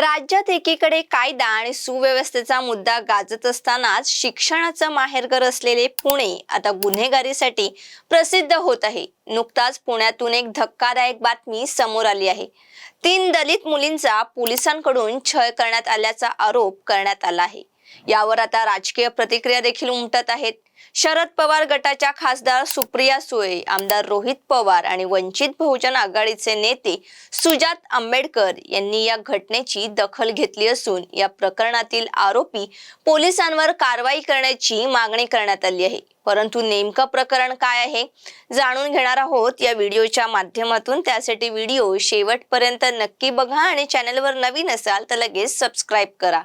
राज्यात एकीकडे कायदा आणि सुव्यवस्थेचा मुद्दा गाजत असतानाच शिक्षणाचं माहेरघर असलेले पुणे आता गुन्हेगारीसाठी प्रसिद्ध होत आहे. नुकताच पुण्यातून एक धक्कादायक बातमी समोर आली आहे. तीन दलित मुलींचा पोलिसांकडून छळ करण्यात आल्याचा आरोप करण्यात आला आहे. यावर आता राजकीय प्रतिक्रिया देखील उमटत आहेत. शरद पवार गटाच्या खासदार सुप्रिया सुळे आमदार रोहित पवार आणि वंचित बहुजन आघाडीचे नेते सुजात आंबेडकर यांनी या घटनेची दखल घेतली असून या प्रकरणातील आरोपी पोलिसांवर कारवाई करण्याची मागणी करण्यात आली आहे. परंतु नेमकं प्रकरण काय आहे जाणून घेणार आहोत या व्हिडिओच्या माध्यमातून. त्यासाठी व्हिडिओ शेवटपर्यंत नक्की बघा आणि चॅनलवर नवीन असाल तर लगेच सबस्क्राईब करा.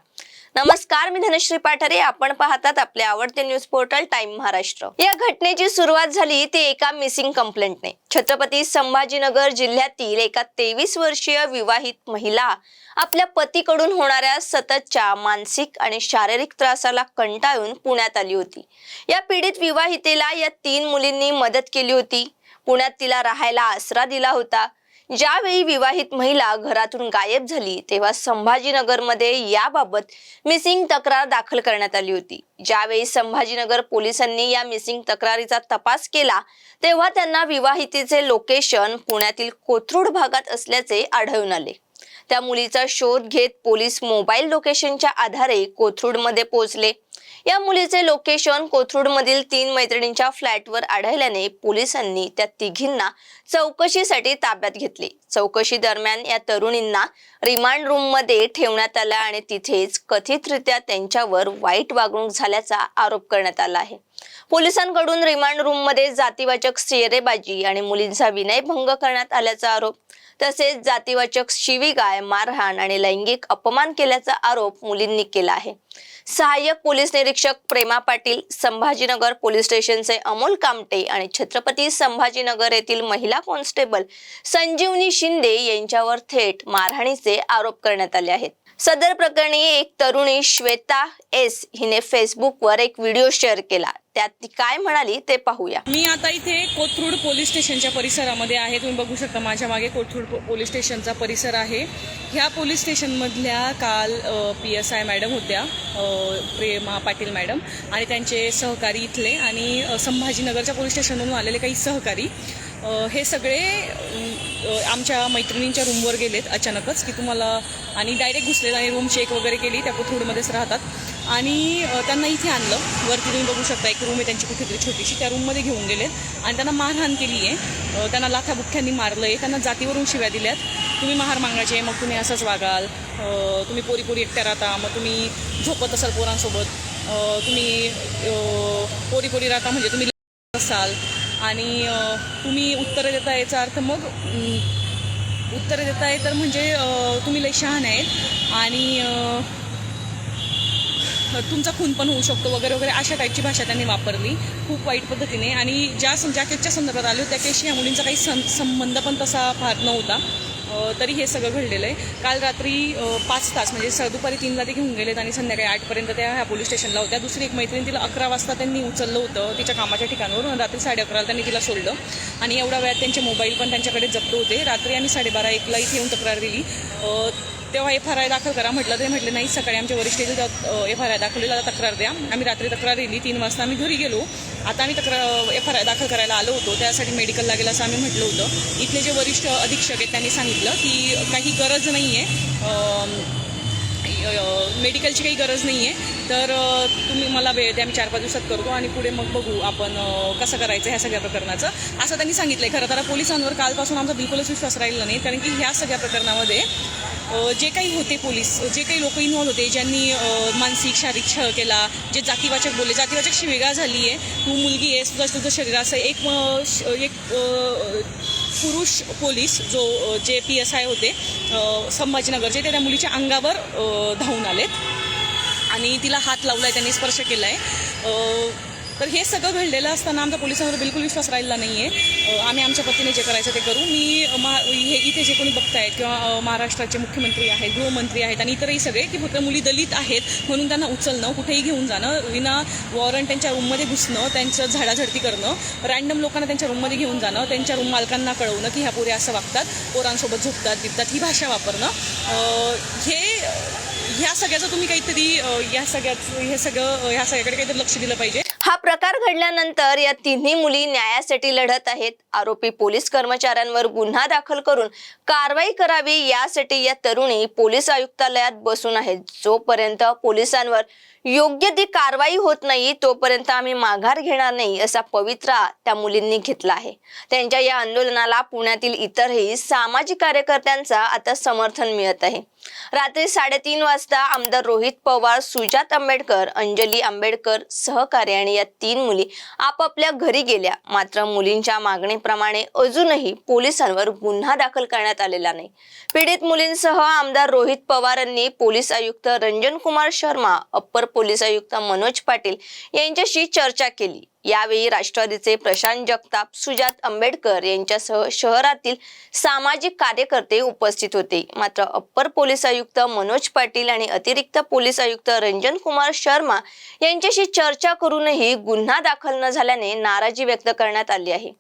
नमस्कार मी धनश्री पाठारे. आपण पाहतात आपले आवडते न्यूज पोर्टल टाइम महाराष्ट्र. या घटनेची सुरुवात झाली ती एका मिसिंग कंप्लेंटने छत्रपती संभाजीनगर जिल्ह्यातील एका तेवीस वर्षीय विवाहित महिला आपल्या पतीकडून होणाऱ्या सततच्या मानसिक आणि शारीरिक त्रासाला कंटाळून पुण्यात आली होती. या पीडित विवाहितेला या तीन मुलींनी मदत केली होती. पुण्यात तिला राहायला आसरा दिला होता. ज्यावेळी विवाहित महिला घरातून गायब झाली तेव्हा संभाजीनगरमध्ये याबाबत मिसिंग तक्रार दाखल करण्यात आली होती. ज्यावेळी संभाजीनगर पोलिसांनी या मिसिंग तक्रारीचा तपास केला तेव्हा त्यांना विवाहितेचे लोकेशन पुण्यातील कोथरूड भागात असल्याचे आढळून आले. त्या मुलीचा शोध घेत पोलीस मोबाईल लोकेशनच्या आधारे कोथरूडमध्ये पोहोचले. या मुलीचे लोकेशन कोथरूडमधील तीन मैत्रिणींच्या फ्लॅटवर आढळल्याने पोलिसांनी त्या तिघींना चौकशीसाठी ताब्यात घेतले. चौकशी दरम्यान या तरुणींना रिमांड रूममध्ये ठेवण्यात आला आणि तिथेच कथितरित्या त्यांच्यावर वाईट वागणूक झाल्याचा आरोप करण्यात आला आहे. पोलिसांकडून रिमांड रूममध्ये जातीवाचक शेरेबाजी आणि मुलींचा विनयभंग करण्यात आल्याचा आरोप तसेच जातीवाचक शिवीगाय मारहाण आणि लैंगिक अपमान केल्याचा आरोप मुलींनी केला आहे. सहाय्यक पोलीस निरीक्षक प्रेमा पाटील संभाजीनगर पोलीस स्टेशनचे अमोल कामटे आणि छत्रपती संभाजीनगर येथील महिला कॉन्स्टेबल संजीवनी शिंदे यांच्यावर थेट मारहाणीचे आरोप करण्यात आले आहेत. सदर प्रकरणी एक तरुणी श्वेता एस हिने फेसबुकवर एक व्हिडिओ शेअर केला. त्यात ती काय म्हणाली ते पाहूया. मी आता इथे कोथरूड पोलीस स्टेशनच्या परिसरामध्ये आहे. तुम्ही बघू शकता माझ्या मागे कोथरूड पोलीस स्टेशनचा परिसर आहे. ह्या पोलीस स्टेशनमधल्या काल पी एस आय मॅडम होत्या प्रेमा पाटील मॅडम आणि त्यांचे सहकारी इथले आणि संभाजीनगरच्या पोलीस स्टेशनमधून आलेले काही सहकारी. हे सगळे आमच्या मैत्रिणींच्या रूमवर गेलेत अचानकच की तुम्हाला आणि डायरेक्ट घुसलेत आणि रूम चेक वगैरे केली त्या कोथरूडमध्येच राहतात. आणि त्यांना इथे आणलं. वरती तुम्ही बघू शकता एक रूम आहे त्यांची कुठेतरी छोटीशी. त्या रूममध्ये घेऊन गेलेत. आणि त्यांना मारहाण केली आहे. त्यांना लाथाबुख्यांनी मारलं आहे त्यांना जातीवरून शिव्या दिल्यात. तुम्ही महार मागायचे मग तुम्ही असंच वागाल. तुम्ही पोरी पोरी एकट्या राहता. मग तुम्ही झोपत असाल पोरांसोबत. तुम्ही पोरी पोरी राहता म्हणजे तुम्ही असाल. आणि तुम्ही उत्तरं देता याचा अर्थ मग उत्तरं देताय तर म्हणजे तुम्ही लय शहाण आहेत. आणि तुमचा खून पण होऊ शकतो वगैरे वगैरे अशा टाईपची भाषा त्यांनी वापरली खूप वाईट पद्धतीने. आणि ज्या ज्या केसच्या संदर्भात आले होते त्या केसशी या मुलींचा काही सं संबंध पण तसा फार नव्हता. तरी हे सगळं घडलेलं आहे. काल रात्री पाच तास म्हणजे स दुपारी तीनला ते घेऊन गेलेत आणि संध्याकाळी आठपर्यंत त्या ह्या पोलीस स्टेशनला होत्या. दुसरी एक मैत्रीण तिला अकरा वाजता त्यांनी उचललं होतं तिच्या कामाच्या ठिकाणावर रात्री साडे अकराला त्यांनी तिला सोडलं. आणि एवढ्या वेळात त्यांचे मोबाईल पण त्यांच्याकडे जप्त होते. रात्री आणि साडेबारा एकला इथे येऊन तक्रार दिली. तेव्हा एफ आर आय दाखल करा म्हटलं ते म्हटले नाही सकाळी आमच्या वरिष्ठ एफ आर आय दाखवलेला तक्रार द्या. आम्ही रात्री तक्रार दिली तीन वाजता आम्ही घरी गेलो. आता आम्ही तक्रार एफ आर आय दाखल करायला आलो होतो. त्यासाठी मेडिकल लागेल असं आम्ही म्हटलं होतं. इथले जे वरिष्ठ अधीक्षक आहेत त्यांनी सांगितलं की काही गरज नाही आहे मेडिकलची काही गरज नाही आहे तर तुम्ही मला वेळ द्या मी चार पाच दिवसात करतो आणि पुढे मग बघू आपण कसं करायचं ह्या सगळ्या प्रकरणाचं. असं त्यांनी सांगितलं आहे खरं तर पोलिसांवर कालपासून आमचा बिलकुलच विश्वास राहिला नाही कारण की ह्या सगळ्या प्रकरणामध्ये जे काही होते पोलीस जे काही लोक इन्व्हॉल्व होते ज्यांनी मानसिक शारीरिक छळ केला जे जातीवाचक बोलले जातीवाचक शिवेगा झाली आहे तू मुलगी आहे तुझं तुझं शरीर असं एक श- एक पुरुष पोलीस जो जे पी एस आय होते संभाजीनगरचे ते त्या मुलीच्या अंगावर धावून आलेत. आणि तिला हात लावला आहे त्यांनी स्पर्श केला आहे तर हे सगळं घडलेलं असताना आमच्या पोलिसांवर बिलकुल विश्वास राहिला नाही आहे आम्ही आमच्या पतीने जे करायचं ते करू. मी मा हे इथे जे कोणी बघतायत किंवा महाराष्ट्राचे मुख्यमंत्री आहेत गृहमंत्री आहेत आणि इतरही सगळे की फक्त मुली दलित आहेत म्हणून त्यांना उचलणं कुठेही घेऊन जाणं विना वॉरंट त्यांच्या रूममध्ये घुसणं त्यांचं झाडाझडती करणं रँडम लोकांना त्यांच्या रूममध्ये घेऊन जाणं त्यांच्या रूम मालकांना कळवणं की ह्या पोरी असं वागतात पोरांसोबत झोपतात दिपतात ही भाषा वापरणं. हे ह्या सगळ्याचं तुम्ही काहीतरी या सगळ्याचं हे सगळं ह्या सगळ्याकडे काहीतरी लक्ष दिलं पाहिजे. प्रकार घडल्यानंतर या तिन्ही मुली न्यायासाठी लढत आहेत. आरोपी पोलीस कर्मचाऱ्यांवर गुन्हा दाखल करून कारवाई करावी यासाठी या तरुणी पोलीस आयुक्तालयात बसून आहेत. जोपर्यंत पोलिसांवर योग्य ती कारवाई होत नाही तोपर्यंत आम्ही माघार घेणार नाही असा पवित्रा त्या मुलींनी घेतला आहे. त्यांच्या या आंदोलनाला पुण्यातील इतरही सामाजिक कार्यकर्त्यांचा आता समर्थन मिळत आहे. रात्री साडेतीन वाजता आमदार रोहित पवार सुजात आंबेडकर अंजली आंबेडकर सहकारी आणि या तीन मुली आपापल्या घरी गेल्या. मात्र मुलींच्या मागणीप्रमाणे अजूनही पोलिसांवर गुन्हा दाखल करण्यात आलेला नाही. पीडित मुलींसह आमदार रोहित पवारांनी पोलीस आयुक्त रंजन कुमार शर्मा अप्पर पोलीस आयुक्त मनोज पाटील यांच्याशी चर्चा केली. यावेळी राष्ट्रवादीचे प्रशांत जगताप सुजात आंबेडकर यांच्यासह शहरातील सामाजिक कार्यकर्ते उपस्थित होते. मात्र अप्पर पोलीस आयुक्त मनोज पाटील आणि अतिरिक्त पोलीस आयुक्त रंजन कुमार शर्मा यांच्याशी चर्चा करूनही गुन्हा दाखल न झाल्याने नाराजी व्यक्त करण्यात आली आहे.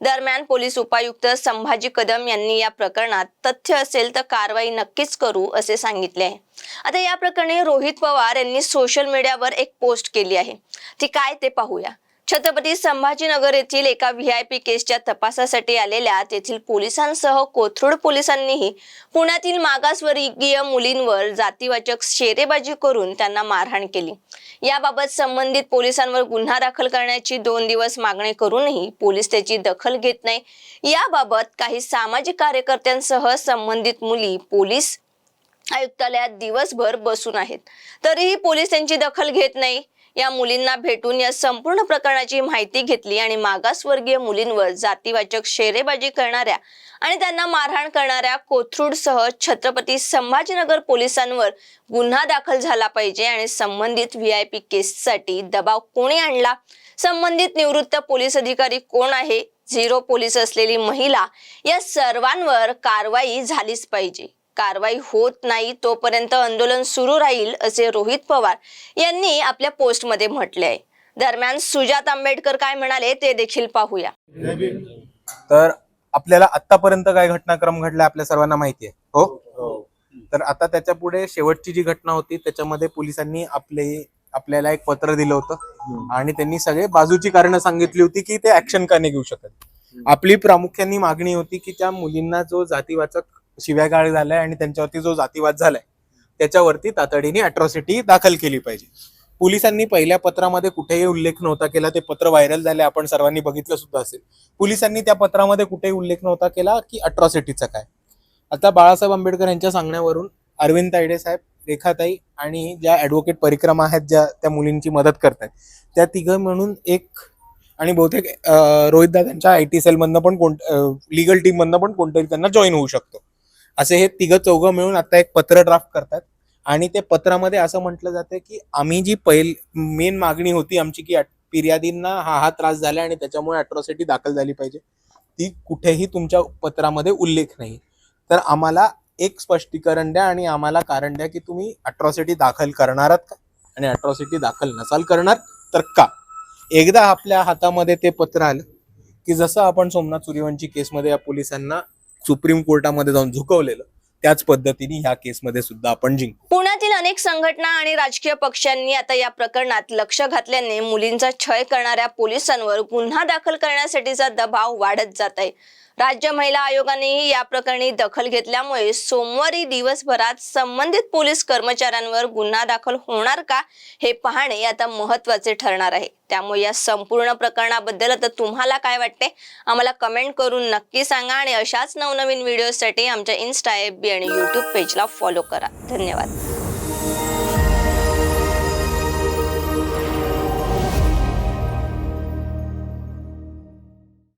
दरम्यान पोलीस उपायुक्त संभाजी कदम यांनी या प्रकरणात तथ्य असेल तर कारवाई नक्कीच करू असे सांगितले आहे. आता या प्रकरणी रोहित पवार यांनी सोशल मीडियावर एक पोस्ट केली आहे. ती काय ते पाहूया. छत्रपती संभाजीनगर येथील एका व्ही आय पी केसच्या तपासासाठी आलेल्या तेथील पोलिसांसह कोथरूड पोलिसांनीही पुण्यातील मागासवर्गीय मुलींवर जातीवाचक शेरेबाजी करून त्यांना मारहाण केली. याबाबत संबंधित पोलिसांवर गुन्हा दाखल करण्याची दोन दिवस मागणी करूनही पोलीस त्याची दखल घेत नाही. याबाबत काही सामाजिक कार्यकर्त्यांसह संबंधित मुली पोलीस आयुक्तालयात दिवसभर बसून आहेत. तरीही पोलीस त्यांची दखल घेत नाही. या मुलींना भेटून या संपूर्ण प्रकरणाची माहिती घेतली आणि मागासवर्गीय मुलींवर जातीवाचक शेरेबाजी करणाऱ्या आणि त्यांना मारहाण करणाऱ्या कोथरूडसह छत्रपती संभाजीनगर पोलिसांवर गुन्हा दाखल झाला पाहिजे आणि संबंधित व्ही आय पी केससाठी दबाव कोणी आणला? संबंधित निवृत्त पोलीस अधिकारी कोण आहे? झिरो पोलीस असलेली महिला या सर्वांवर कारवाई झालीच पाहिजे. कारवाई होत नाही तोपर्यंत आंदोलन सुरू राहील असे रोहित पवार यांनी आपल्या पोस्टमध्ये म्हटले आहे दरम्यान सुजात आंबेडकर काय म्हणाले ते देखील पाहूया. तर आपल्याला आतापर्यंत काय घटनाक्रम घडला आपल्या सर्वांना माहिती आहे. हो? तर आता त्याच्या पुढे शेवटची जी घटना होती त्याच्यामध्ये पोलिसांनी आपले आपल्याला एक पत्र दिलं होतं. आणि त्यांनी सगळे बाजूची कारणं सांगितली होती की ते ऍक्शन का नाही घेऊ शकत. आपली प्रामुख्याने मागणी होती की त्या मुलींना जो जातीवाचक शिव्यागाळ झालाय आणि त्यांच्यावरती जो जातीवाद झालाय त्याच्यावरती तातडीने अट्रॉसिटी दाखल केली पाहिजे. पोलिसांनी पहिल्या पत्रामध्ये कुठेही उल्लेख नव्हता केला ते पत्र व्हायरल झाले आपण सर्वांनी बघितलं सुद्धा असेल. पोलिसांनी त्या पत्रामध्ये कुठेही उल्लेख नव्हता केला की अट्रॉसिटीचा काय. आता बाळासाहेब आंबेडकर यांच्या सांगण्यावरून अरविंद तायडे साहेब रेखाताई आणि ज्या ऍडव्होकेट परिक्रमा आहेत ज्या त्या मुलींची मदत करतात त्या तिघं म्हणून एक आणि बहुतेक रोहित दादांच्या आय टी सेलमधनं पण कोण लिगल टीम मधनं पण कोणतरी त्यांना जॉईन होऊ शकतो. असे हे तिघं चौघं मिळून आता एक पत्र ड्राफ्ट करतात. आणि ते पत्रामध्ये असं म्हटलं जातं की आम्ही जी पहिल मेन मागणी होती आमची की फिर्यादींना हा हा त्रास झाला आणि त्याच्यामुळे अट्रॉसिटी दाखल झाली पाहिजे. ती कुठेही तुमच्या पत्रामध्ये उल्लेख नाही. तर आम्हाला एक स्पष्टीकरण द्या आणि आम्हाला कारण द्या की तुम्ही अट्रॉसिटी दाखल करणार आहात का? आणि अट्रॉसिटी दाखल नसाल करणार तर का? एकदा आपल्या हातामध्ये ते पत्र आलं की जसं आपण सोमनाथ सूर्यवंशी केसमध्ये या पोलिसांना सुप्रीम कोर्टामध्ये जाऊन झुकवलेलं त्याच पद्धतीने ह्या केसमध्ये सुद्धा आपण जिंकू. पुण्यातील अनेक संघटना आणि राजकीय पक्षांनी आता या प्रकरणात लक्ष घातल्याने मुलींचा छळ करणाऱ्या पोलिसांवर गुन्हा दाखल करण्यासाठीचा दबाव वाढत जात आहे. राज्य महिला आयोगानेही या प्रकरणी दखल घेतल्यामुळे सोमवारी दिवसभरात संबंधित पोलीस कर्मचाऱ्यांवर गुन्हा दाखल होणार का हे पाहणे आता महत्त्वाचे ठरणार आहे. त्यामुळे या संपूर्ण प्रकरणाबद्दल आता तुम्हाला काय वाटते? आम्हाला कमेंट करून नक्की सांगा आणि अशाच नवनवीन व्हिडिओसाठी आमच्या इन्स्टा एफ बी आणि यूट्यूब पेजला फॉलो करा. धन्यवाद.